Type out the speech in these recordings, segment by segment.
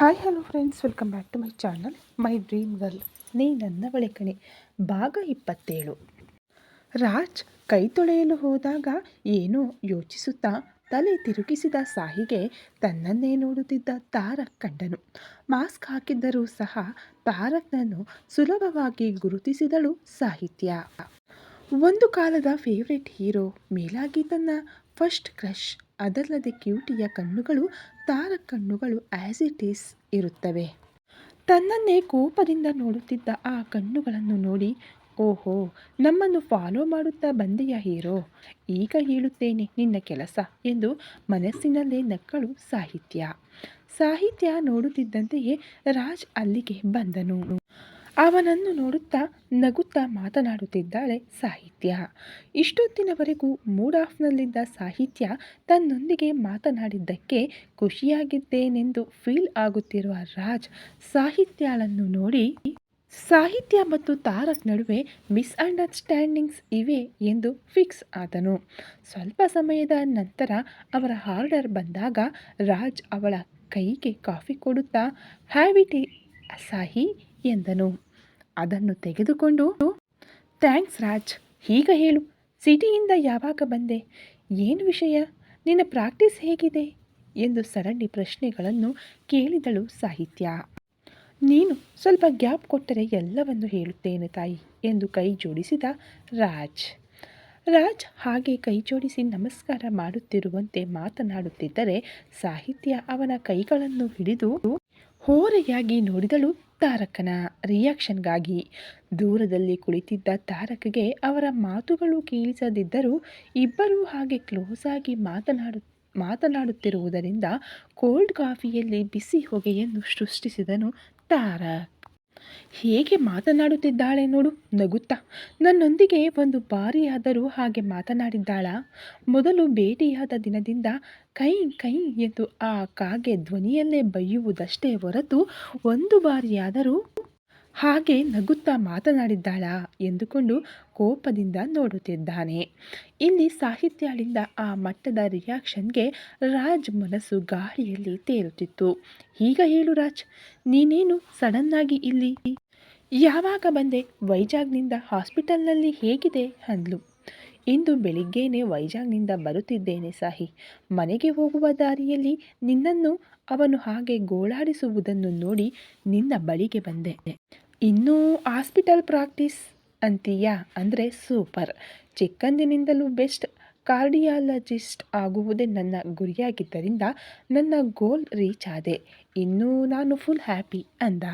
Hi hello friends welcome back to my channel my dream girl ನೀ ನನ್ನ ಬಳಿಕಣೆ. ಭಾಗ ಇಪ್ಪತ್ತೇಳು. ರಾಜ್ ಕೈ ತೊಳೆಯಲು ಹೋದಾಗ ಏನೋ ಯೋಚಿಸುತ್ತಾ ತಲೆ ತಿರುಗಿಸಿದ ಸಾಹಿಗೆ ತನ್ನನ್ನೇ ನೋಡುತ್ತಿದ್ದ ತಾರಕ್ ಕಂಡನು. ಮಾಸ್ಕ್ ಹಾಕಿದ್ದರೂ ಸಹ ತಾರಕ್ನನ್ನು ಸುಲಭವಾಗಿ ಗುರುತಿಸಿದಳು ಸಾಹಿತ್ಯ. ಒಂದು ಕಾಲದ ಫೇವ್ರೆಟ್ ಹೀರೋ ಮೇಲಾಗಿ ತನ್ನ ಫಸ್ಟ್ ಕ್ರಶ್ ಅದಲ್ಲದೆ ಕ್ಯೂಟಿಯ ಕಣ್ಣುಗಳು, ತಾರ ಕಣ್ಣುಗಳು ಆ್ಯಸ್ ಇಟ್ ಈಸ್ ಇರುತ್ತವೆ. ತನ್ನನ್ನೇ ಕೋಪದಿಂದ ನೋಡುತ್ತಿದ್ದ ಆ ಕಣ್ಣುಗಳನ್ನು ನೋಡಿ, ಓಹೋ, ನಮ್ಮನ್ನು ಫಾಲೋ ಮಾಡುತ್ತಾ ಬಂದೆಯ ಹೀರೋ? ಈಗ ಹೇಳುತ್ತೇನೆ ನಿನ್ನ ಕೆಲಸ ಎಂದು ಮನಸ್ಸಿನಲ್ಲೇ ನಕ್ಕಳು ಸಾಹಿತ್ಯ. ಸಾಹಿತ್ಯ ನೋಡುತ್ತಿದ್ದಂತೆಯೇ ರಾಜ್ ಅಲ್ಲಿಗೆ ಬಂದನು. ಅವನನ್ನು ನೋಡುತ್ತಾ ನಗುತ್ತಾ ಮಾತನಾಡುತ್ತಿದ್ದಾಳೆ ಸಾಹಿತ್ಯ. ಇಷ್ಟೊತ್ತಿನವರೆಗೂ ಮೂಡ್ ಆಫ್ನಲ್ಲಿದ್ದ ಸಾಹಿತ್ಯ ತನ್ನೊಂದಿಗೆ ಮಾತನಾಡಿದ್ದಕ್ಕೆ ಖುಷಿಯಾಗಿದ್ದೇನೆಂದು ಫೀಲ್ ಆಗುತ್ತಿರುವ ರಾಜ್ ಸಾಹಿತ್ಯಳನ್ನು ನೋಡಿ, ಸಾಹಿತ್ಯ ಮತ್ತು ತಾರಕ್ ನಡುವೆ ಮಿಸ್ಅಂಡರ್ಸ್ಟ್ಯಾಂಡಿಂಗ್ಸ್ ಇವೆ ಎಂದು ಫಿಕ್ಸ್ ಆದನು. ಸ್ವಲ್ಪ ಸಮಯದ ನಂತರ ಅವರ ಆರ್ಡರ್ ಬಂದಾಗ ರಾಜ್ ಅವಳ ಕೈಗೆ ಕಾಫಿ ಕೊಡುತ್ತಾ ಹ್ಯಾವಿಟಿ ಸಾಹಿ ಎಂದನು. ಅದನ್ನು ತೆಗೆದುಕೊಂಡು, ಥ್ಯಾಂಕ್ಸ್ ರಾಜ್ ಈಗ ಹೇಳು. ಸಿಟಿಯಿಂದ ಯಾವಾಗ ಬಂದೆ? ಏನು ವಿಷಯ? ನಿನ್ನ ಪ್ರಾಕ್ಟೀಸ್ ಹೇಗಿದೆ? ಎಂದು ಸರಣಿ ಪ್ರಶ್ನೆಗಳನ್ನು ಕೇಳಿದಳು ಸಾಹಿತ್ಯ. ನೀನು ಸ್ವಲ್ಪ ಗ್ಯಾಪ್ ಕೊಟ್ಟರೆ ಎಲ್ಲವನ್ನು ಹೇಳುತ್ತೇನೆ ತಾಯಿ, ಎಂದು ಕೈ ಜೋಡಿಸಿದ ರಾಜ್. ರಾಜ್ ಹಾಗೆ ಕೈ ಜೋಡಿಸಿ ನಮಸ್ಕಾರ ಮಾಡುತ್ತಿರುವಂತೆ ಮಾತನಾಡುತ್ತಿದ್ದರೆ ಸಾಹಿತ್ಯ ಅವನ ಕೈಗಳನ್ನು ಹಿಡಿದು, ಹೋರೆಯಾಗಿ ನೋಡಿದಳು ತಾರಕನ ರಿಯಾಕ್ಷನ್ಗಾಗಿ ದೂರದಲ್ಲಿ ಕುಳಿತಿದ್ದ ತಾರಕ್ಗೆ ಅವರ ಮಾತುಗಳು ಕೇಳಿಸದಿದ್ದರೂ ಇಬ್ಬರೂ ಹಾಗೆ ಕ್ಲೋಸ್ ಆಗಿ ಮಾತನಾಡು, ಮಾತನಾಡುತ್ತಿರುವುದರಿಂದ ಕೋಲ್ಡ್ ಕಾಫಿಯಲ್ಲಿ ಬಿಸಿ ಹೊಗೆಯನ್ನು ಸೃಷ್ಟಿಸಿದನು ತಾರಕ್. ಹೇಗೆ ಮಾತನಾಡುತ್ತಿದ್ದಾಳೆ ನೋಡು, ನಗುತ್ತಾ. ನನ್ನೊಂದಿಗೆ ಒಂದು ಬಾರಿಯಾದರೂ ಹಾಗೆ ಮಾತನಾಡಿದ್ದಾಳ. ಮೊದಲು ಭೇಟಿಯಾದ ದಿನದಿಂದ ಕೈ ಕೈ ಎಂದು ಆ ಕಾಗೆ ಧ್ವನಿಯಲ್ಲೇ ಬೈಯುವುದಷ್ಟೇ ಹೊರತು ಒಂದು ಬಾರಿಯಾದರೂ ಹಾಗೆ ನಗುತ್ತಾ ಮಾತನಾಡಿದ್ದಾಳ ಎಂದುಕೊಂಡು ಕೋಪದಿಂದ ನೋಡುತ್ತಿದ್ದಾನೆ. ಇಲ್ಲಿ ಸಾಹಿತ್ಯಾಳಿಂದ ಆ ಮಟ್ಟದ ರಿಯಾಕ್ಷನ್ಗೆ ರಾಜ್ ಮನಸ್ಸು ಗಾಳಿಯಲ್ಲಿ ತೇಲುತ್ತಿತ್ತು. ಈಗ ಹೇಳು ರಾಜ್, ನೀನೇನು ಸಡನ್ನಾಗಿ ಇಲ್ಲಿ ಯಾವಾಗ ಬಂದೆ? ವೈಜಾಗ್ನಿಂದ ಹಾಸ್ಪಿಟಲ್ನಲ್ಲಿ ಹೇಗಿದೆ? ಅಂದ್ಲು. ಇಂದು ಬೆಳಿಗ್ಗೆನೆ ವೈಜಾಗ್ನಿಂದ ಬರುತ್ತಿದ್ದೇನೆ ಸಾಹಿ. ಮನೆಗೆ ಹೋಗುವ ದಾರಿಯಲ್ಲಿ ನಿನ್ನನ್ನು ಅವನು ಹಾಗೆ ಗೋಳಾಡಿಸುವುದನ್ನು ನೋಡಿ ನಿನ್ನ ಬಳಿಗೆ ಬಂದೆ. ಇನ್ನೂ ಹಾಸ್ಪಿಟಲ್ ಪ್ರಾಕ್ಟೀಸ್ ಅಂತೀಯಾ? ಅಂದರೆ ಸೂಪರ್. ಚಿಕ್ಕಂದಿನಿಂದಲೂ ಬೆಸ್ಟ್. ಕಾರ್ಡಿಯಾಲಜಿಸ್ಟ್ ಆಗುವುದೇ ನನ್ನ ಗುರಿಯಾಗಿದ್ದರಿಂದ ನನ್ನ ಗೋಲ್ ರೀಚ್ ಆದೆ. ಇನ್ನೂ ನಾನು ಫುಲ್ ಹ್ಯಾಪಿ ಅಂದ.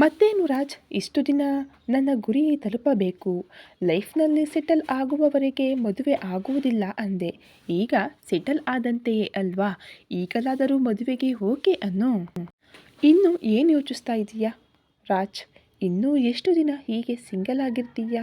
ಮತ್ತೇನು ರಾಜ್? ಇಷ್ಟು ದಿನ ನನ್ನ ಗುರಿ ತಲುಪಬೇಕು. ಲೈಫ್ನಲ್ಲಿ ಸೆಟಲ್ ಆಗುವವರೆಗೆ ಮದುವೆ ಆಗುವುದಿಲ್ಲ ಅಂದೆ. ಈಗ ಸೆಟಲ್ ಆದಂತೆಯೇ ಅಲ್ವಾ? ಈಗಲಾದರೂ ಮದುವೆಗೆ ಓಕೆ ಅನ್ನೋ? ಇನ್ನು ಏನು ಯೋಚಿಸ್ತಾ ಇದೀಯಾ ರಾಜ್? ಇನ್ನೂ ಎಷ್ಟು ದಿನ ಹೀಗೆ ಸಿಂಗಲ್ ಆಗಿರ್ತೀಯಾ?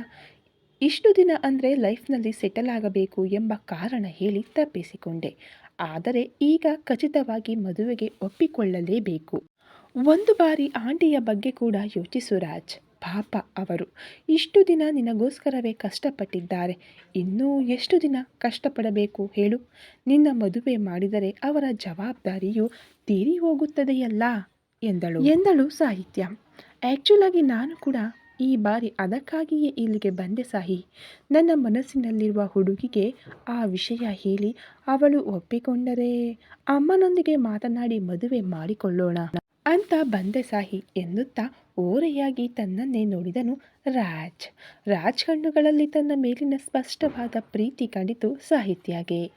ಇಷ್ಟು ದಿನ ಅಂದರೆ ಲೈಫ್ನಲ್ಲಿ ಸೆಟಲ್ ಆಗಬೇಕು ಎಂಬ ಕಾರಣ ಹೇಳಿ ತಪ್ಪಿಸಿಕೊಂಡೆ. ಆದರೆ ಈಗ ಖಚಿತವಾಗಿ ಮದುವೆಗೆ ಒಪ್ಪಿಕೊಳ್ಳಲೇಬೇಕು. ಒಂದು ಬಾರಿ ಆಂಟಿಯ ಬಗ್ಗೆ ಕೂಡ ಯೋಚಿಸು ರಾಜ್. ಪಾಪ ಅವರು, ಇಷ್ಟು ದಿನ ನಿನಗೋಸ್ಕರವೇ ಕಷ್ಟಪಟ್ಟಿದ್ದಾರೆ. ಇನ್ನೂ ಎಷ್ಟು ದಿನ ಕಷ್ಟಪಡಬೇಕು ಹೇಳು. ನಿನ್ನ ಮದುವೆ ಮಾಡಿದರೆ ಅವರ ಜವಾಬ್ದಾರಿಯು ತೀರಿ ಹೋಗುತ್ತದೆಯಲ್ಲ? ಎಂದಳು. ಎಂದಳು ಸಾಹಿತ್ಯ. ಆ್ಯಕ್ಚುಲಾಗಿ ನಾನು ಕೂಡ ಈ ಬಾರಿ ಅದಕ್ಕಾಗಿಯೇ ಇಲ್ಲಿಗೆ ಬಂದೆ ಸಾಹಿ. ನನ್ನ ಮನಸ್ಸಿನಲ್ಲಿರುವ ಹುಡುಗಿಗೆ ಆ ವಿಷಯ ಹೇಳಿ ಅವಳು ಒಪ್ಪಿಕೊಂಡರೆ ಅಮ್ಮನೊಂದಿಗೆ ಮಾತನಾಡಿ ಮದುವೆ ಮಾಡಿಕೊಳ್ಳೋಣ. ಅಂತ ಬಂದೆ ಸಾಹಿ ಎನ್ನುತ್ತಾ ಓರೆಯಾಗಿ ತನ್ನನ್ನೇ ನೋಡಿದನು ರಾಜ್. ರಾಜ್ ಕಣ್ಣುಗಳಲ್ಲಿ ತನ್ನ ಮೇಲಿನ ಸ್ಪಷ್ಟವಾದ ಪ್ರೀತಿ ಕಂಡಿತು ಸಾಹಿತ್ಯಾಗೆ.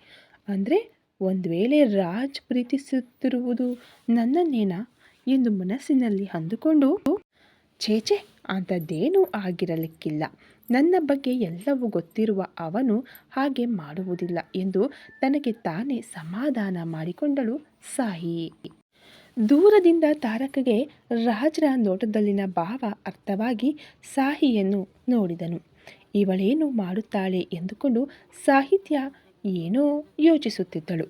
ಅಂದರೆ ಒಂದು ವೇಳೆ ರಾಜ್ ಪ್ರೀತಿಸುತ್ತಿರುವುದು ನನ್ನನ್ನೇನಾ? ಎಂದು ಮನಸ್ಸಿನಲ್ಲಿ ಅಂದುಕೊಂಡು ಚೇಚೆ ಅಂಥದ್ದೇನೂ ಆಗಿರಲಿಕ್ಕಿಲ್ಲ. ನನ್ನ ಬಗ್ಗೆ ಎಲ್ಲವೂ ಗೊತ್ತಿರುವ ಅವನು ಹಾಗೆ ಮಾಡುವುದಿಲ್ಲ ಎಂದು ತನಗೆ ತಾನೇ ಸಮಾಧಾನ ಮಾಡಿಕೊಂಡಳು ಸಾಹಿ. ದೂರದಿಂದ ತಾರಕಗೆ ರಾಜರ ನೋಟದಲ್ಲಿನ ಭಾವ ಅರ್ಥವಾಗಿ ಸಾಹಿಯನ್ನು ನೋಡಿದನು. ಇವಳೇನು ಮಾಡುತ್ತಾಳೆ ಎಂದುಕೊಂಡು ಸಾಹಿತ್ಯ ಏನೋ ಯೋಚಿಸುತ್ತಿದ್ದಳು.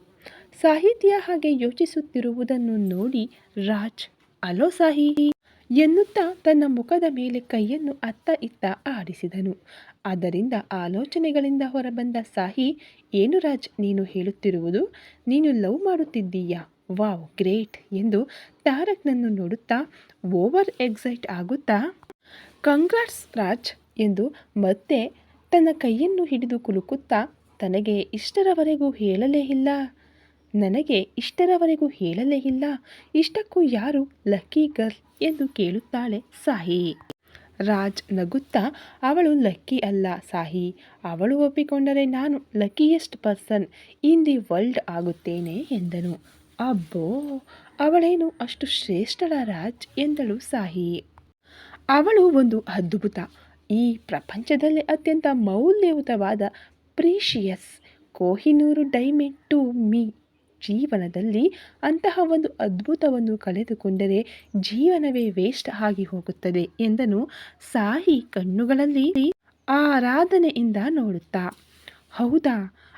ಸಾಹಿತ್ಯ ಹಾಗೆ ಯೋಚಿಸುತ್ತಿರುವುದನ್ನು ನೋಡಿ ರಾಜ್, ಅಲೋ ಸಾಹಿ, ಎನ್ನುತ್ತಾ ತನ್ನ ಮುಖದ ಮೇಲೆ ಕೈಯನ್ನು ಅತ್ತ ಇತ್ತ ಆಡಿಸಿದನು. ಅದರಿಂದ ಆಲೋಚನೆಗಳಿಂದ ಹೊರಬಂದ ಸಾಹಿ, ಏನು ರಾಜ್, ನೀನು ಹೇಳುತ್ತಿರುವುದು? ನೀನು ಲವ್ ಮಾಡುತ್ತಿದ್ದೀಯಾ? ವಾವ್, ಗ್ರೇಟ್ ಎಂದು ತಾರಕ್ನನ್ನು ನೋಡುತ್ತಾ ಓವರ್ ಎಕ್ಸೈಟ್ ಆಗುತ್ತಾ, ಕಂಗ್ರಾಟ್ಸ್ ರಾಜ್ ಎಂದು ಮತ್ತೆ ತನ್ನ ಕೈಯನ್ನು ಹಿಡಿದು ಕುಲುಕುತ್ತಾ, ತನಗೆ ಇಷ್ಟರವರೆಗೂ ಹೇಳಲೇ ಇಲ್ಲ, ನನಗೆ ಇಷ್ಟರವರೆಗೂ ಹೇಳಲೇ ಇಲ್ಲ, ಇಷ್ಟಕ್ಕೂ ಯಾರು ಲಕ್ಕಿ ಗರ್ಲ್ ಎಂದು ಕೇಳುತ್ತಾಳೆ ಸಾಹಿ. ರಾಜ್ ನಗುತ್ತಾ, ಅವಳು ಲಕ್ಕಿ ಅಲ್ಲ ಸಾಹಿ, ಅವಳು ಒಪ್ಪಿಕೊಂಡರೆ ನಾನು luckiest person in the world ಆಗುತ್ತೇನೆ ಎಂದನು. ಅಬ್ಬೋ, ಅವಳೇನು ಅಷ್ಟು ಶ್ರೇಷ್ಠಳ ರಾಜ್ ಎಂದಳು ಸಾಹಿ. ಅವಳು ಒಂದು ಅದ್ಭುತ, ಈ ಪ್ರಪಂಚದಲ್ಲಿ ಅತ್ಯಂತ ಮೌಲ್ಯಯುತವಾದ precious Kohinoor diamond to me ಜೀವನದಲ್ಲಿ ಅಂತಹ ಒಂದು ಅದ್ಭುತವನ್ನು ಕಳೆದುಕೊಂಡರೆ ಜೀವನವೇ ವೇಸ್ಟ್ ಆಗಿ ಹೋಗುತ್ತದೆ ಎಂದನು ಸಾಹಿ ಕಣ್ಣುಗಳಲ್ಲಿ ಆರಾಧನೆಯಿಂದ ನೋಡುತ್ತಾ. ಹೌದಾ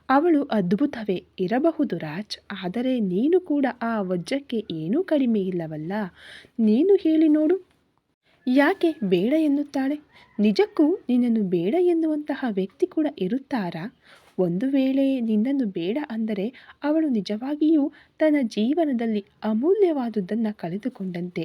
ಅವಳು ಅದ್ಭುತವೇ ಇರಬಹುದು ರಾಜ್, ಆದರೆ ನೀನು ಕೂಡ ಆ ವಜ್ರಕ್ಕೆ ಏನೂ ಕಡಿಮೆ ಇಲ್ಲವಲ್ಲ? ನೀನು ಹೇಳಿ ನೋಡು. ಯಾಕೆ ಬೇಡ ಎನ್ನುತ್ತಾಳೆ? ನಿಜಕ್ಕೂ ನಿನ್ನನ್ನು ಬೇಡ ಎನ್ನುವಂತಹ ವ್ಯಕ್ತಿ ಕೂಡ ಇರುತ್ತಾರಾ? ಒಂದು ವೇಳೆ ನಿನ್ನನ್ನು ಬೇಡ ಅಂದರೆ ಅವಳು ನಿಜವಾಗಿಯೂ ತನ್ನ ಜೀವನದಲ್ಲಿ ಅಮೂಲ್ಯವಾದುದನ್ನು ಕಳೆದುಕೊಂಡಂತೆ.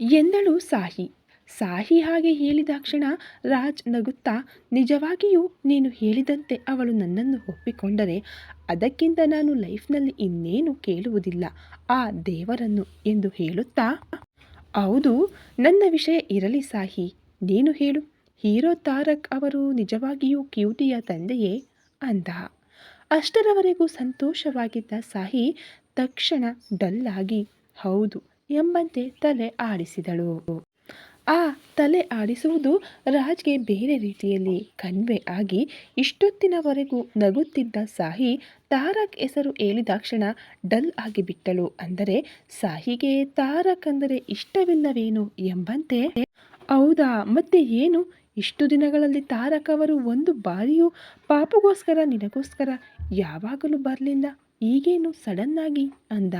ಎಂದಳು ಸಾಹಿ. ಸಾಹಿ ಹಾಗೆ ಹೇಳಿದಾಕ್ಷಣ ರಾಜ್ ನಗುತ್ತಾ, ನಿಜವಾಗಿಯೂ ನೀನು ಹೇಳಿದಂತೆ ಅವಳು ನನ್ನನ್ನು ಒಪ್ಪಿಕೊಂಡರೆ ಅದಕ್ಕಿಂತ ನಾನು ಲೈಫ್ನಲ್ಲಿ ಇನ್ನೇನು ಕೇಳುವುದಿಲ್ಲ ಆ ದೇವರನ್ನು ಎಂದು ಹೇಳುತ್ತಾ, ಹೌದು, ನನ್ನ ವಿಷಯ ಇರಲಿ ಸಾಹಿ, ನೀನು ಹೇಳು, ಹೀರೋ ತಾರಕ್ ಅವರು ನಿಜವಾಗಿಯೂ ಕ್ಯೂಟಿಯ ತಂದೆಯೇ? ಅಂದ. ಅಷ್ಟರವರೆಗೂ ಸಂತೋಷವಾಗಿದ್ದ ಸಾಹಿ ತಕ್ಷಣ ಡಲ್ಲಾಗಿ, ಹೌದು, ಎಂಬಂತೆ ತಲೆ ಆಡಿಸಿದಳು. ಆ ತಲೆ ಆಡಿಸುವುದು ರಾಜ್ಗೆ ಬೇರೆ ರೀತಿಯಲ್ಲಿ ಕಣ್ವೆ ಆಗಿ ಇಷ್ಟೊತ್ತಿನವರೆಗೂ ನಗುತ್ತಿದ್ದ ಸಾಹಿ ತಾರಕ್ ಹೆಸರು ಹೇಳಿದಾಕ್ಷಣ ಡಲ್ ಆಗಿಬಿಟ್ಟಳು. ಅಂದರೆ ಸಾಹಿಗೆ ತಾರಕ್ ಅಂದರೆ ಇಷ್ಟವಿಲ್ಲವೇನು ಎಂಬಂತೆ? ಹೌದಾ, ಮತ್ತೆ ಏನು? ಇಷ್ಟು ದಿನಗಳಲ್ಲಿ ತಾರಕ್ ಅವರು ಒಂದು ಬಾರಿಯೂ ಪಾಪಗೋಸ್ಕರ ನಿನಗೋಸ್ಕರ ಯಾವಾಗಲೂ ಬರಲಿಲ್ಲ. ಈಗೇನು ಸಡನ್ನಾಗಿ ಅಂದ?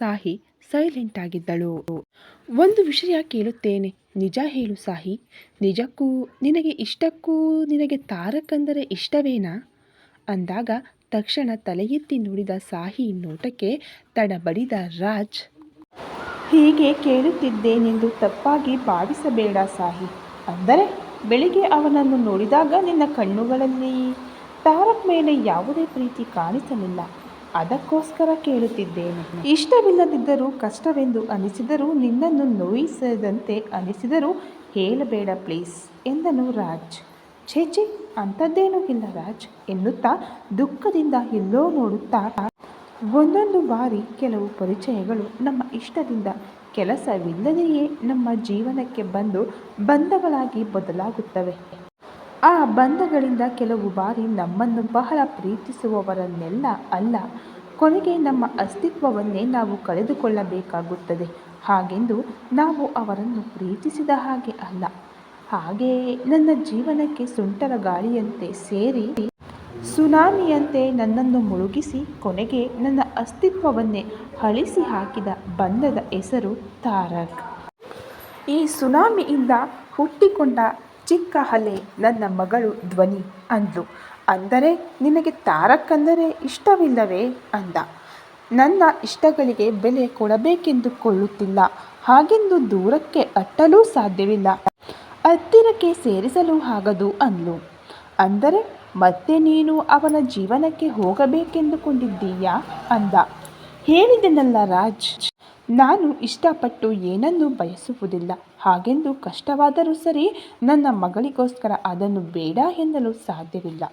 ಸಾಹಿ ಸೈಲೆಂಟ್ ಆಗಿದ್ದಳು. ಒಂದು ವಿಷಯ ಕೇಳುತ್ತೇನೆ. ನಿಜ ಹೇಳು ಸಾಹಿ. ನಿಜಕ್ಕೂ ನಿನಗೆ ಇಷ್ಟಕ್ಕೂ ನಿನಗೆ ತಾರಕ್ ಅಂದರೆ ಇಷ್ಟವೇನಾ? ಅಂದಾಗ ತಕ್ಷಣ ತಲೆ ಎತ್ತಿ ನೋಡಿದ ಸಾಹಿ ನೋಟಕ್ಕೆ ತಡಬಡಿದ ರಾಜ್, ಹೀಗೆ ಕೇಳುತ್ತಿದ್ದೇನೆಂದು ತಪ್ಪಾಗಿ ಭಾವಿಸಬೇಡ ಸಾಹಿ. ಅಂದರೆ ಬೆಳಿಗ್ಗೆ ಅವನನ್ನು ನೋಡಿದಾಗ ನಿನ್ನ ಕಣ್ಣುಗಳಲ್ಲಿ ತಾರಕ್ ಮೇಲೆ ಯಾವುದೇ ಪ್ರೀತಿ ಕಾಣಿಸಲಿಲ್ಲ. ಅದಕ್ಕೋಸ್ಕರ ಕೇಳುತ್ತಿದ್ದೇನೆ. ಇಷ್ಟವಿಲ್ಲದಿದ್ದರೂ, ಕಷ್ಟವೆಂದು ಅನಿಸಿದರೂ, ನಿನ್ನನ್ನು ನೋಯಿಸದಂತೆ ಅನಿಸಿದರೂ ಹೇಳಬೇಡ ಪ್ಲೀಸ್ ಎಂದನು ರಾಜ್. ಛೇಚೆ ಅಂಥದ್ದೇನೂ ಇಲ್ಲ ರಾಜ್ ಎನ್ನುತ್ತಾ ದುಃಖದಿಂದ ಎಲ್ಲೋ ನೋಡುತ್ತಾ ಒಂದೊಂದು ಬಾರಿ ಕೆಲವು ಪರಿಚಯಗಳು ನಮ್ಮ ಇಷ್ಟದಿಂದ ಕೆಲಸವಿಲ್ಲದೆಯೇ ನಮ್ಮ ಜೀವನಕ್ಕೆ ಬಂದು ಬಂಧಗಳಾಗಿ ಬದಲಾಗುತ್ತವೆ. ಆ ಬಂಧಗಳಿಂದ ಕೆಲವು ಬಾರಿ ನಮ್ಮನ್ನು ಬಹಳ ಪ್ರೀತಿಸುವವರನ್ನೆಲ್ಲ ಅಲ್ಲ, ಕೊನೆಗೆ ನಮ್ಮ ಅಸ್ತಿತ್ವವನ್ನೇ ನಾವು ಕಳೆದುಕೊಳ್ಳಬೇಕಾಗುತ್ತದೆ. ಹಾಗೆಂದು ನಾವು ಅವರನ್ನು ಪ್ರೀತಿಸಿದ ಹಾಗೆ ಅಲ್ಲ ಹಾಗೆಯೇ ನನ್ನ ಜೀವನಕ್ಕೆ ಸುಂಟರ ಗಾಳಿಯಂತೆ ಸೇರಿ, ಸುನಾಮಿಯಂತೆ ನನ್ನನ್ನು ಮುಳುಗಿಸಿ, ಕೊನೆಗೆ ನನ್ನ ಅಸ್ತಿತ್ವವನ್ನೇ ಅಳಿಸಿ ಹಾಕಿದ ಬಂಧದ ಹೆಸರು ತಾರಕ್. ಈ ಸುನಾಮಿಯಿಂದ ಹುಟ್ಟಿಕೊಂಡ ಚಿಕ್ಕ ಹಲೆ, ನನ್ನ ಮಗಳು ಧ್ವನಿ ಅಂದ್ಲು. ಅಂದರೆ ನಿನಗೆ ತಾರಕ್ಕಂದರೆ ಇಷ್ಟವಿಲ್ಲವೇ ಅಂದ. ನನ್ನ ಇಷ್ಟಗಳಿಗೆ ಬೆಲೆ ಕೊಡಬೇಕೆಂದುಕೊಳ್ಳುತ್ತಿಲ್ಲ. ಹಾಗೆಂದು ದೂರಕ್ಕೆ ಅಟ್ಟಲೂ ಸಾಧ್ಯವಿಲ್ಲ. ಹತ್ತಿರಕ್ಕೆ ಸೇರಿಸಲು ಆಗದು ಅಂದ್ಲು. ಅಂದರೆ ಮತ್ತೆ ನೀನು ಅವನ ಜೀವನಕ್ಕೆ ಹೋಗಬೇಕೆಂದುಕೊಂಡಿದ್ದೀಯಾ ಅಂದ. ಹೇಳಿದೆನಲ್ಲ ರಾಜ್, ನಾನು ಇಷ್ಟಪಟ್ಟು ಏನನ್ನೂ ಬಯಸುವುದಿಲ್ಲ. ಹಾಗೆಂದು ಕಷ್ಟವಾದರೂ ಸರಿ ನನ್ನ ಮಗಳಿಗೋಸ್ಕರ ಅದನ್ನು ಬೇಡ ಎನ್ನಲು ಸಾಧ್ಯವಿಲ್ಲ.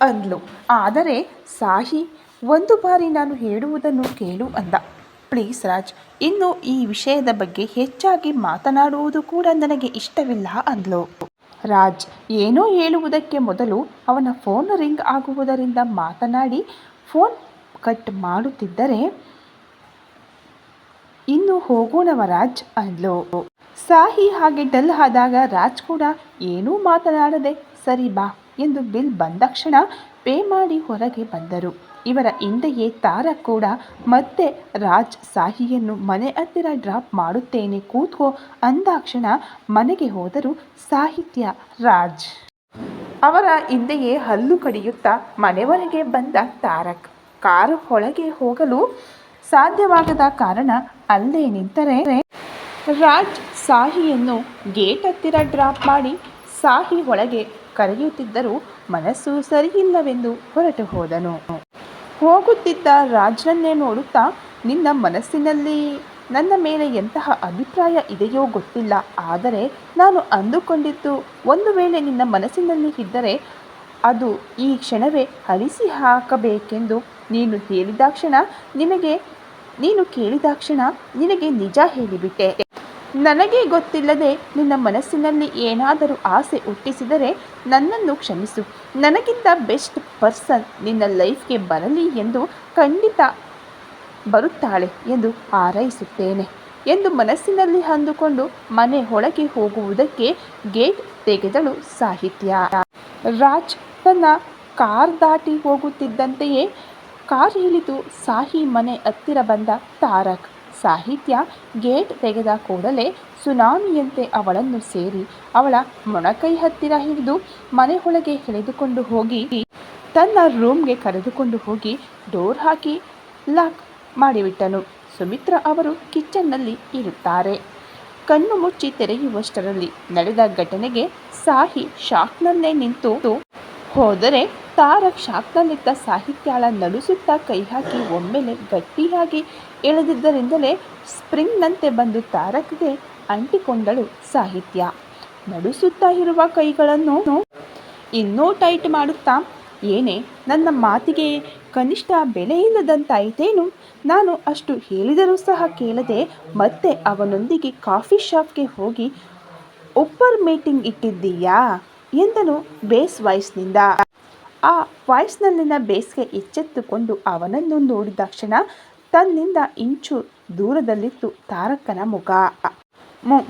ಅಂದ್ಲು. ಆದರೆ ಸಾಹಿ, ಒಂದು ಬಾರಿ ನಾನು ಹೇಳುವುದನ್ನು ಕೇಳು ಅಂದ. ಪ್ಲೀಸ್ ರಾಜ್, ಇನ್ನು ಈ ವಿಷಯದ ಬಗ್ಗೆ ಹೆಚ್ಚಾಗಿ ಮಾತನಾಡುವುದು ಕೂಡ ನನಗೆ ಇಷ್ಟವಿಲ್ಲ ಅಂದ್ಲು. ರಾಜ್, ಏನೋ ಹೇಳುವುದಕ್ಕೆ ಮೊದಲು ಅವನ ಫೋನ್ ರಿಂಗ್ ಆಗುವುದರಿಂದ ಮಾತನಾಡಿ, ಫೋನ್ ಕಟ್ ಮಾಡುತ್ತಿದ್ದರೆ ಇನ್ನು ಹೋಗೋಣವ ರಾಜ್, ಅಂದ್ಲು. ಸಾಹಿ ಹಾಗೆ ಡಲ್ ಆದಾಗ ರಾಜ್ ಕೂಡ ಏನೂ ಮಾತನಾಡದೆ, ಸರಿ ಬಾ ಎಂದು ಬಿಲ್ ಬಂದಕ್ಷಣ ಪೇ ಮಾಡಿ ಹೊರಗೆ ಬಂದರು. ಇವರ ಹಿಂದೆಯೇ ತಾರ ಕೂಡ, ಮತ್ತೆ ರಾಜ್ ಸಾಹಿಯನ್ನು ಮನೆ ಹತ್ತಿರ ಡ್ರಾಪ್ ಮಾಡುತ್ತೇನೆ, ಕೂತ್ಕೋ ಅಂದಾಕ್ಷಣ ಮನೆಗೆ ಹೋದರು ಸಾಹಿತ್ಯ ರಾಜ್. ಅವರ ಹಿಂದೆಯೇ ಹಲ್ಲು ಕಡಿಯುತ್ತಾ ಮನೆವರೆಗೆ ಬಂದ ತಾರಕ್. ಕಾರು ಒಳಗೆ ಹೋಗಲು ಸಾಧ್ಯವಾಗದ ಕಾರಣ ಅಲ್ಲೇ ನಿಂತರೆ. ರಾಜ್ ಸಾಹಿಯನ್ನು ಗೇಟ್ ಹತ್ತಿರ ಡ್ರಾಪ್ ಮಾಡಿ ಸಾಹಿ ಒಳಗೆ ಕರೆಯುತ್ತಿದ್ದರೂ ಮನಸ್ಸು ಸರಿಯಿಲ್ಲವೆಂದು ಹೊರಟು ಹೋದನು. ಹೋಗುತ್ತಿದ್ದ ರಾಜ್ನನ್ನೇ ನೋಡುತ್ತಾ ನಿನ್ನ ಮನಸ್ಸಿನಲ್ಲಿ ನನ್ನ ಮೇಲೆ ಎಂತಹ ಅಭಿಪ್ರಾಯ ಇದೆಯೋ ಗೊತ್ತಿಲ್ಲ. ಆದರೆ ನಾನು ಅಂದುಕೊಂಡಿದ್ದು ಒಂದು ವೇಳೆ ನಿನ್ನ ಮನಸ್ಸಿನಲ್ಲಿ ಇದ್ದರೆ ಅದು ಈ ಕ್ಷಣವೇ ಅಳಿಸಿ ಹಾಕಬೇಕೆಂದು ನೀನು ಹೇಳಿದಾಕ್ಷಣ ನಿನಗೆ ನೀನು ಕೇಳಿದಾಕ್ಷಣ ನಿನಗೆ ನಿಜ ಹೇಳಿಬಿಟ್ಟೆ. ನನಗೆ ಗೊತ್ತಿಲ್ಲದೆ ನಿನ್ನ ಮನಸ್ಸಿನಲ್ಲಿ ಏನಾದರೂ ಆಸೆ ಹುಟ್ಟಿಸಿದರೆ ನನ್ನನ್ನು ಕ್ಷಮಿಸು. ನನಗಿಂತ ಬೆಸ್ಟ್ ಪರ್ಸನ್ ನಿನ್ನ ಲೈಫ್ಗೆ ಬರಲಿ ಎಂದು ಖಂಡಿತ ಬರುತ್ತಾಳೆ ಎಂದು ಹಾರೈಸುತ್ತೇನೆ ಎಂದು ಮನಸ್ಸಿನಲ್ಲಿ ಅಂದುಕೊಂಡು ಮನೆ ಒಳಗೆ ಹೋಗುವುದಕ್ಕೆ ಗೇಟ್ ತೆಗೆದಳು ಸಾಹಿತ್ಯ. ರಾಜ್ ತನ್ನ ಕಾರ್ ದಾಟಿ ಹೋಗುತ್ತಿದ್ದಂತೆಯೇ ಕಾರ್ ಇಳಿದು ಸಾಹಿ ಮನೆ ಹತ್ತಿರ ಬಂದ ತಾರಕ್. ಸಾಹಿತ್ಯ ಗೇಟ್ ತೆಗೆದ ಕೂಡಲೇ ಸುನಾಮಿಯಂತೆ ಅವಳನ್ನು ಸೇರಿ ಅವಳ ಮೊಣಕೈ ಹತ್ತಿರ ಹಿಡಿದು ಮನೆ ಒಳಗೆ ಎಳೆದುಕೊಂಡು ಹೋಗಿ ತನ್ನ ರೂಮ್ಗೆ ಕರೆದುಕೊಂಡು ಹೋಗಿ ಡೋರ್ ಹಾಕಿ ಲಾಕ್ ಮಾಡಿಬಿಟ್ಟನು. ಸುಮಿತ್ರ ಅವರು ಕಿಚನ್ನಲ್ಲಿ ಇರುತ್ತಾರೆ. ಕಣ್ಣು ಮುಚ್ಚಿ ತೆರೆಯುವಷ್ಟರಲ್ಲಿ ನಡೆದ ಘಟನೆಗೆ ಸಾಹಿ ಶಾಕ್ನಲ್ಲೇ ನಿಂತು ಹೋದರೆ ತಾರಕ್ ಶಾಕ್ನಲ್ಲಿದ್ದ ಸಾಹಿತ್ಯಾಳ ನಡುಸುತ್ತಾ ಕೈ ಹಾಕಿ ಒಮ್ಮೆಲೆ ಗಟ್ಟಿಯಾಗಿ ಎಳೆದಿದ್ದರಿಂದಲೇ ಸ್ಪ್ರಿಂಗ್ನಂತೆ ಬಂದು ತಾರಕ್ಗೆ ಅಂಟಿಕೊಂಡಳು ಸಾಹಿತ್ಯ. ನಡುಸುತ್ತಾ ಇರುವ ಕೈಗಳನ್ನು ಇನ್ನೂ ಟೈಟ್ ಮಾಡುತ್ತಾ, ಏನೇ, ನನ್ನ ಮಾತಿಗೆ ಕನಿಷ್ಠ ಬೆಲೆ ಇಲ್ಲದಂತಾಯಿತೇನು? ನಾನು ಅಷ್ಟು ಹೇಳಿದರೂ ಸಹ ಕೇಳದೆ ಮತ್ತೆ ಅವನೊಂದಿಗೆ ಕಾಫಿ ಶಾಪ್ಗೆ ಹೋಗಿ ಒಪ್ಪರ್ ಮೀಟಿಂಗ್ ಇಟ್ಟಿದ್ದೀಯಾ? ಎಂದನು ಬೇಸ್ ವಾಯ್ಸ್ನಿಂದ ಆ ವಾಯ್ಸ್ನಲ್ಲಿನ ಬೇಸಿಗೆ ಎಚ್ಚೆತ್ತುಕೊಂಡು ಅವನನ್ನು ನೋಡಿದ ಕ್ಷಣ ತನ್ನಿಂದ ಇಂಚು ದೂರದಲ್ಲಿತ್ತು ತಾರಕನ ಮುಖ.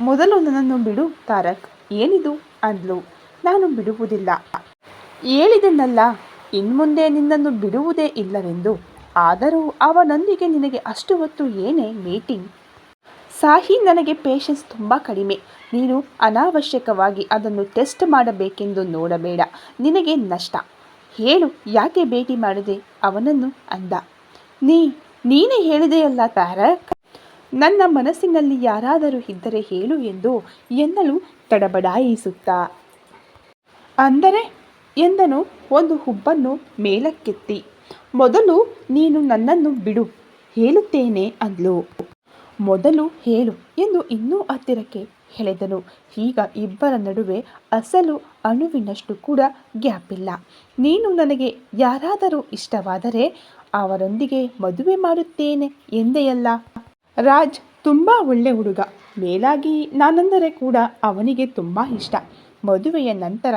ಮೊದಲು ನನ್ನನ್ನು ಬಿಡು ತಾರಕ್. ಏನಿದು? ಅಂದ್ಲು. ನಾನು ಬಿಡುವುದಿಲ್ಲ. ಹೇಳಿದೆನಲ್ಲ, ಇನ್ಮುಂದೆ ನಿನ್ನನ್ನು ಬಿಡುವುದೇ ಇಲ್ಲವೆಂದು. ಆದರೂ ಅವನೊಂದಿಗೆ ನಿನಗೆ ಅಷ್ಟು ಹೊತ್ತು ಏನೇ ಮೀಟಿಂಗ್? ಸಾಹಿ ನನಗೆ ಪೇಷನ್ಸ್ ತುಂಬ ಕಡಿಮೆ. ನೀನು ಅನಾವಶ್ಯಕವಾಗಿ ಅದನ್ನು ಟೆಸ್ಟ್ ಮಾಡಬೇಕೆಂದು ನೋಡಬೇಡ. ನಿನಗೆ ನಷ್ಟ. ಹೇಳು, ಯಾಕೆ ಭೇಟಿ ಮಾಡಿದೆ? ಅವನನ್ನು ಅಂದ. ನೀ, ನೀನೇ ಹೇಳಿದೆಯಲ್ಲ ತಾರಕ್? ನನ್ನ ಮನಸ್ಸಿನಲ್ಲಿ ಯಾರಾದರೂ ಇದ್ದರೆ ಹೇಳು ಎಂದು ಎನ್ನಲು ತಡಬಡಾಯಿಸುತ್ತಾ. ಅಂದರೆ, ಎಂದನು, ಒಂದು ಹುಬ್ಬನ್ನು ಮೇಲಕ್ಕೆತ್ತಿ. ಮೊದಲು ನೀನು ನನ್ನನ್ನು ಬಿಡು, ಹೇಳುತ್ತೇನೆ ಅಂದ್ಲು. ಮೊದಲು ಹೇಳು ಎಂದು ಇನ್ನೂ ಹತ್ತಿರಕ್ಕೆ ಎಳೆದನು ಈಗ ಇಬ್ಬರ ನಡುವೆ ಅಸಲು ಅಣುವಿನಷ್ಟು ಕೂಡ ಗ್ಯಾಪ್ ಇಲ್ಲ. ನೀನು ನನಗೆ ಯಾರಾದರೂ ಇಷ್ಟವಾದರೆ ಅವರೊಂದಿಗೆ ಮದುವೆ ಮಾಡುತ್ತೇನೆ ಎಂದೆಯಲ್ಲ? ರಾಜ್ ತುಂಬ ಒಳ್ಳೆ ಹುಡುಗ. ಮೇಲಾಗಿ ನಾನೆಂದರೆ ಕೂಡ ಅವನಿಗೆ ತುಂಬ ಇಷ್ಟ. ಮದುವೆಯ ನಂತರ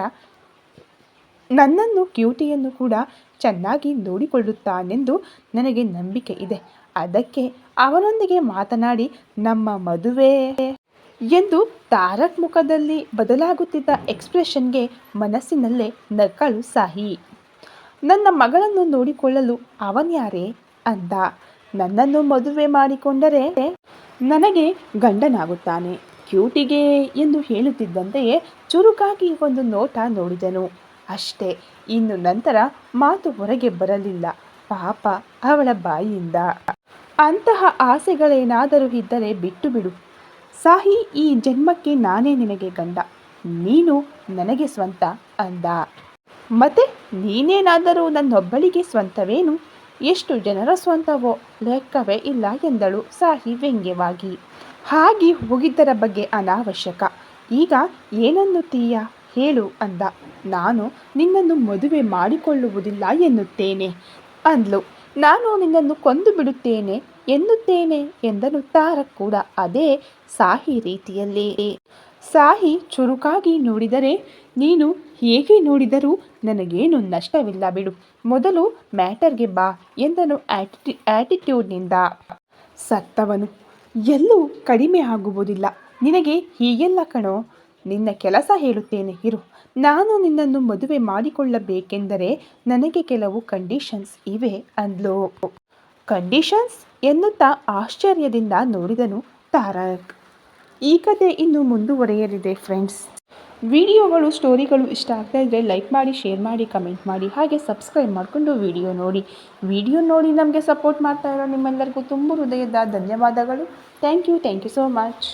ನನ್ನನ್ನು ಕ್ಯೂಟಿಯನ್ನು ಕೂಡ ಚೆನ್ನಾಗಿ ನೋಡಿಕೊಳ್ಳುತ್ತಾನೆಂದು ನನಗೆ ನಂಬಿಕೆ ಇದೆ. ಅದಕ್ಕೆ ಅವನೊಂದಿಗೆ ಮಾತನಾಡಿ ನಮ್ಮ ಮದುವೆ ಎಂದು ತಾರಕ್ ಮುಖದಲ್ಲಿ ಬದಲಾಗುತ್ತಿದ್ದ ಎಕ್ಸ್ಪ್ರೆಷನ್ಗೆ ಮನಸ್ಸಿನಲ್ಲೇ ನಕ್ಕಳು ಸಾಹಿ. ನನ್ನ ಮಗಳನ್ನು ನೋಡಿಕೊಳ್ಳಲು ಅವನ್ಯಾರೇ ಅಂದ. ನನ್ನನ್ನು ಮದುವೆ ಮಾಡಿಕೊಂಡರೆ ನನಗೆ ಗಂಡನಾಗುತ್ತಾನೆ. ಕ್ಯೂಟಿಗೆ ಎಂದು ಹೇಳುತ್ತಿದ್ದಂತೆಯೇ ಚುರುಕಾಗಿ ಒಂದು ನೋಟ ನೋಡಿದನು. ಅಷ್ಟೇ, ಇನ್ನು ನಂತರ ಮಾತು ಹೊರಗೆ ಬರಲಿಲ್ಲ. ಪಾಪ ಅವಳ ಬಾಯಿಯಿಂದ. ಅಂತಹ ಆಸೆಗಳೇನಾದರೂ ಇದ್ದರೆ ಬಿಟ್ಟು ಬಿಡು. ಸಾಹಿ ಈ ಜನ್ಮಕ್ಕೆ ನಾನೇ ನಿನಗೆ ಗಂಡ. ನೀನು ನನಗೆ ಸ್ವಂತ ಅಂದ. ಮತ್ತೆ ನೀನೇನಾದರೂ ನನ್ನೊಬ್ಬಳಿಗೆ ಸ್ವಂತವೇನು? ಎಷ್ಟು ಜನರ ಸ್ವಂತವೋ? ಲೆಕ್ಕವೇ ಇಲ್ಲ ಎಂದಳು ಸಾಹಿ ವ್ಯಂಗ್ಯವಾಗಿ. ಹಾಗೆ ಹೋಗಿದ್ದರ ಬಗ್ಗೆ ಅನಾವಶ್ಯಕ. ಈಗ ಏನನ್ನುತ್ತೀಯ? ಹೇಳು ಅಂದ. ನಾನು ನಿನ್ನನ್ನು ಮದುವೆ ಮಾಡಿಕೊಳ್ಳುವುದಿಲ್ಲ ಎನ್ನುತ್ತೇನೆ ಅಂದ್ಲು. ನಾನು ನಿನ್ನನ್ನು ಕೊಂದು ಬಿಡುತ್ತೇನೆ ಎನ್ನುತ್ತೇನೆ ಎಂದನು ತಾರ ಕೂಡ ಅದೇ ಸಾಹಿ ರೀತಿಯಲ್ಲಿ. ಸಾಹಿ ಚುರುಕಾಗಿ ನೋಡಿದರೆ ನೀನು ಹೇಗೆ ನೋಡಿದರೂ ನನಗೇನು ನಷ್ಟವಿಲ್ಲ ಬಿಡು. ಮೊದಲು ಮ್ಯಾಟರ್ಗೆ ಬಾ ಎಂದನು ಆಟಿಟ್ಯೂ ಆ್ಯಟಿಟ್ಯೂಡ್ನಿಂದ ಸತ್ತವನು. ಎಲ್ಲೂ ಕಡಿಮೆ ಆಗುವುದಿಲ್ಲ. ನಿನಗೆ ಹೀಗೆಲ್ಲ ಕಣೋ? ನಿನ್ನ ಕೆಲಸ ಹೇಳುತ್ತೇನೆ, ಇರು. ನಾನು ನಿನ್ನನ್ನು ಮದುವೆ ಮಾಡಿಕೊಳ್ಳಬೇಕೆಂದರೆ ನನಗೆ ಕೆಲವು ಕಂಡೀಷನ್ಸ್ ಇವೆ ಅಂದ್ಲು. ಕಂಡೀಷನ್ಸ್ ಎನ್ನುತ್ತಾ ಆಶ್ಚರ್ಯದಿಂದ ನೋಡಿದನು ತಾರಕ್. ಈ ಕತೆ ಇನ್ನು ಮುಂದುವರೆಯಲಿದೆ ಫ್ರೆಂಡ್ಸ್ ವಿಡಿಯೋಗಳು ಸ್ಟೋರಿಗಳು ಇಷ್ಟ ಆಗ್ತಾ ಇದ್ದರೆ ಲೈಕ್ ಮಾಡಿ ಶೇರ್ ಮಾಡಿ ಕಮೆಂಟ್ ಮಾಡಿ, ಹಾಗೆ ಸಬ್ಸ್ಕ್ರೈಬ್ ಮಾಡಿಕೊಂಡು ವಿಡಿಯೋ ನೋಡಿ. ವಿಡಿಯೋ ನೋಡಿ ನಮಗೆ ಸಪೋರ್ಟ್ ಮಾಡ್ತಾ ಇರೋ ನಿಮ್ಮೆಲ್ಲರಿಗೂ ತುಂಬ ಹೃದಯದ ಧನ್ಯವಾದಗಳು. Thank you thank you so much